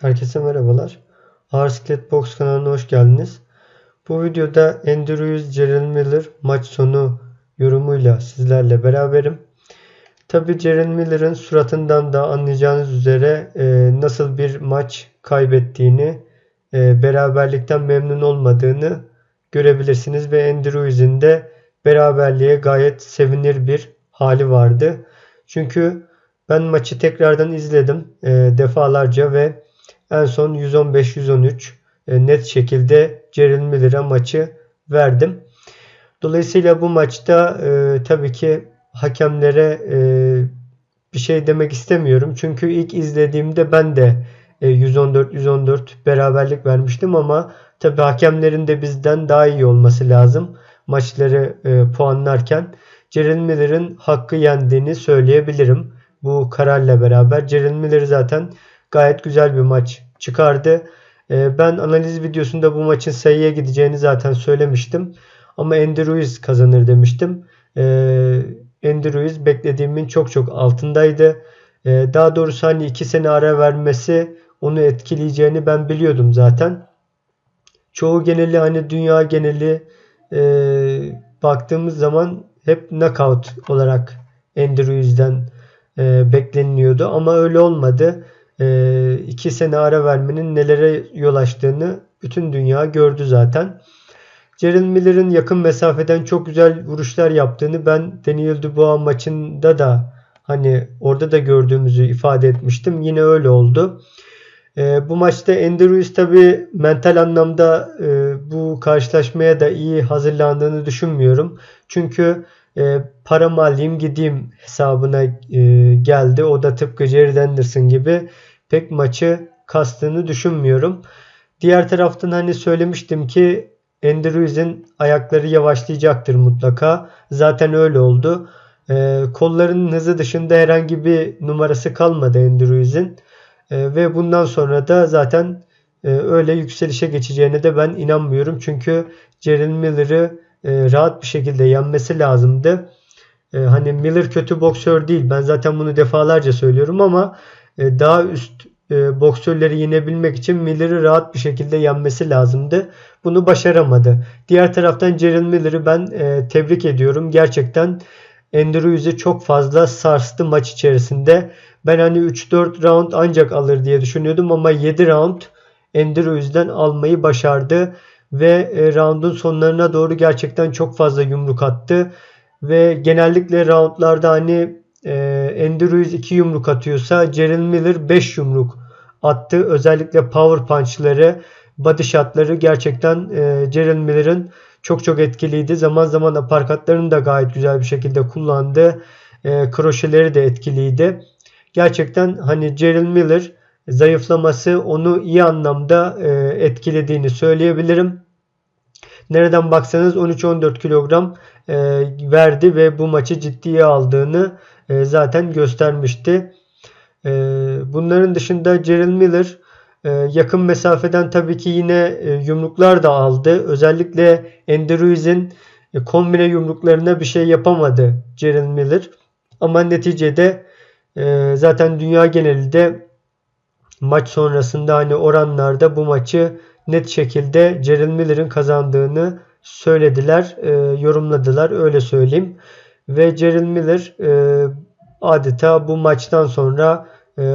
Herkese merhabalar. Ağır Box kanalına hoş geldiniz. Bu videoda Andy Ruiz, Jerry Miller maç sonu yorumuyla sizlerle beraberim. Tabi Jerry Miller'ın suratından da anlayacağınız üzere e, nasıl bir maç kaybettiğini, e, beraberlikten memnun olmadığını görebilirsiniz ve Andy Ruiz'in de beraberliğe gayet sevinir bir hali vardı. Çünkü ben maçı tekrardan izledim e, defalarca ve en son 115-113 e, net şekilde Jerry Miller'a maçı verdim. Dolayısıyla bu maçta e, tabii ki hakemlere e, bir şey demek istemiyorum. Çünkü ilk izlediğimde ben de e, 114-114 beraberlik vermiştim ama tabii hakemlerin de bizden daha iyi olması lazım maçları e, puanlarken. Jerry Miller'ın hakkı yendiğini söyleyebilirim bu kararla beraber. Jerry Miller zaten gayet güzel bir maç çıkardı. Ee, ben analiz videosunda bu maçın sayıya gideceğini zaten söylemiştim. Ama Andy kazanır demiştim. Ee, Andy beklediğimin çok çok altındaydı. Ee, daha doğrusu hani 2 sene ara vermesi onu etkileyeceğini ben biliyordum zaten. Çoğu geneli hani dünya geneli e, baktığımız zaman hep knockout olarak Andy Ruiz'den e, bekleniliyordu. Ama öyle olmadı. E, iki sene ara vermenin nelere yol açtığını bütün dünya gördü zaten. Jerry Miller'ın yakın mesafeden çok güzel vuruşlar yaptığını ben Daniel Dubois maçında da hani orada da gördüğümüzü ifade etmiştim. Yine öyle oldu. E, bu maçta Andy Ruiz tabi mental anlamda e, bu karşılaşmaya da iyi hazırlandığını düşünmüyorum. Çünkü e, paramı alayım gideyim hesabına e, geldi. O da tıpkı Jerry Anderson gibi pek maçı kastığını düşünmüyorum. Diğer taraftan hani söylemiştim ki Andy Ruiz'in ayakları yavaşlayacaktır mutlaka. Zaten öyle oldu. E, kollarının hızı dışında herhangi bir numarası kalmadı Andy Ruiz'in. E, ve bundan sonra da zaten e, öyle yükselişe geçeceğine de ben inanmıyorum. Çünkü Jerry Miller'ı e, rahat bir şekilde yenmesi lazımdı. E, hani Miller kötü boksör değil. Ben zaten bunu defalarca söylüyorum ama e, daha üst e, boksörleri yenebilmek için Miller'ı rahat bir şekilde yenmesi lazımdı. Bunu başaramadı. Diğer taraftan Jerry Miller'ı ben e, tebrik ediyorum. Gerçekten Ruiz'i çok fazla sarstı maç içerisinde. Ben hani 3-4 round ancak alır diye düşünüyordum ama 7 round Andy Ruiz'den almayı başardı ve e, roundun sonlarına doğru gerçekten çok fazla yumruk attı ve genellikle roundlarda hani e, Andy Ruiz 2 yumruk atıyorsa Jerry Miller 5 yumruk attı. Özellikle power punchları, body shotları gerçekten e, Jerry Miller'ın çok çok etkiliydi. Zaman zaman aparkatlarını da gayet güzel bir şekilde kullandı. E, kroşeleri de etkiliydi. Gerçekten hani Jerry Miller zayıflaması onu iyi anlamda e, etkilediğini söyleyebilirim. Nereden baksanız 13-14 kilogram e, verdi ve bu maçı ciddiye aldığını e, zaten göstermişti. Bunların dışında Jerry Miller yakın mesafeden tabii ki yine yumruklar da aldı. Özellikle e, kombine yumruklarına bir şey yapamadı Jerry Miller. Ama neticede zaten dünya genelinde maç sonrasında hani oranlarda bu maçı net şekilde Jerry Miller'ın kazandığını söylediler, e, yorumladılar öyle söyleyeyim. Ve Jerry Miller e, adeta bu maçtan sonra e,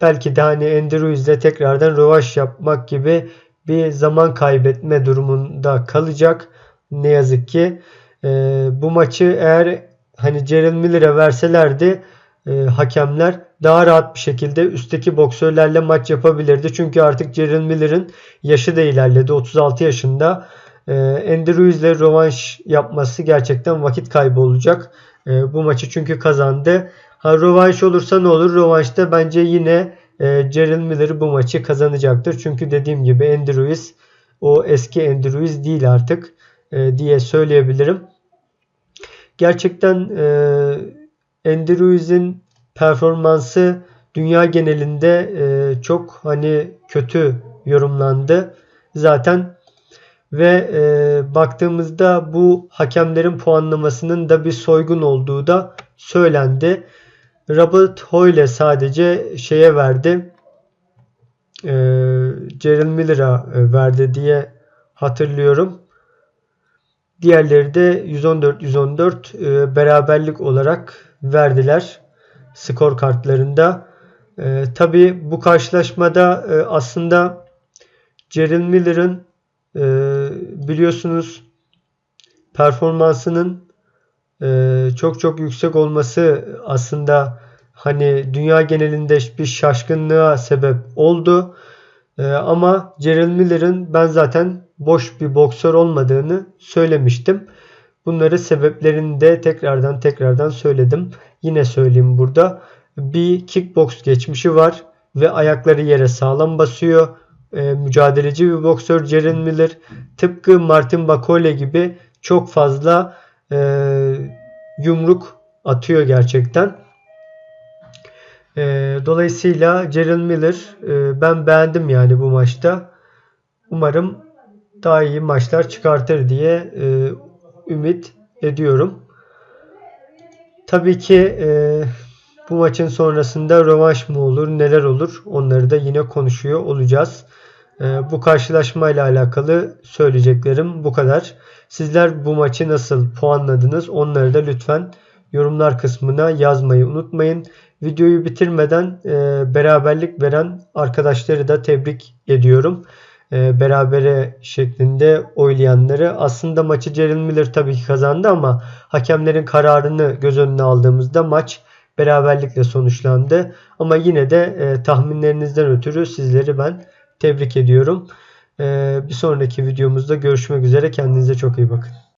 belki de hani Andy Ruiz'le tekrardan rövaş yapmak gibi bir zaman kaybetme durumunda kalacak. Ne yazık ki e, bu maçı eğer hani Jerry Miller'e verselerdi e, hakemler daha rahat bir şekilde üstteki boksörlerle maç yapabilirdi. Çünkü artık Jerry Miller'ın yaşı da ilerledi. 36 yaşında. E, Andy Ruiz'le rövanş yapması gerçekten vakit kaybı olacak. E, bu maçı çünkü kazandı. Ha rövanş olursa ne olur? Rövanşta bence yine e, Jerry Miller bu maçı kazanacaktır. Çünkü dediğim gibi Andy Ruiz o eski Andy Ruiz değil artık e, diye söyleyebilirim. Gerçekten e, Andy Ruiz'in performansı dünya genelinde e, çok hani kötü yorumlandı. Zaten ve e, baktığımızda bu hakemlerin puanlamasının da bir soygun olduğu da söylendi. Robert Hoyle sadece şeye verdi. e, Jerry Miller'a e, verdi diye hatırlıyorum. Diğerleri de 114-114 e, beraberlik olarak verdiler skor kartlarında. E, Tabi bu karşılaşmada e, aslında Jerry Miller'ın e, biliyorsunuz performansının e, çok çok yüksek olması aslında hani dünya genelinde bir şaşkınlığa sebep oldu. E, ama Gerald Miller'ın ben zaten boş bir boksör olmadığını söylemiştim. Bunları sebeplerini de tekrardan tekrardan söyledim. Yine söyleyeyim burada. Bir kickbox geçmişi var ve ayakları yere sağlam basıyor. E, mücadeleci bir boksör Gerald Miller. Tıpkı Martin Bakole gibi çok fazla e, yumruk atıyor gerçekten. E, dolayısıyla Gerald Miller e, ben beğendim yani bu maçta. Umarım daha iyi maçlar çıkartır diye e, ümit ediyorum. Tabii ki e, bu maçın sonrasında rövanş mı olur, neler olur onları da yine konuşuyor olacağız. E, bu karşılaşmayla alakalı söyleyeceklerim bu kadar. Sizler bu maçı nasıl puanladınız? Onları da lütfen yorumlar kısmına yazmayı unutmayın. Videoyu bitirmeden e, beraberlik veren arkadaşları da tebrik ediyorum. E, berabere şeklinde oylayanları. Aslında maçı Gerald Miller tabii ki kazandı ama hakemlerin kararını göz önüne aldığımızda maç beraberlikle sonuçlandı. Ama yine de e, tahminlerinizden ötürü sizleri ben tebrik ediyorum. E, bir sonraki videomuzda görüşmek üzere. Kendinize çok iyi bakın.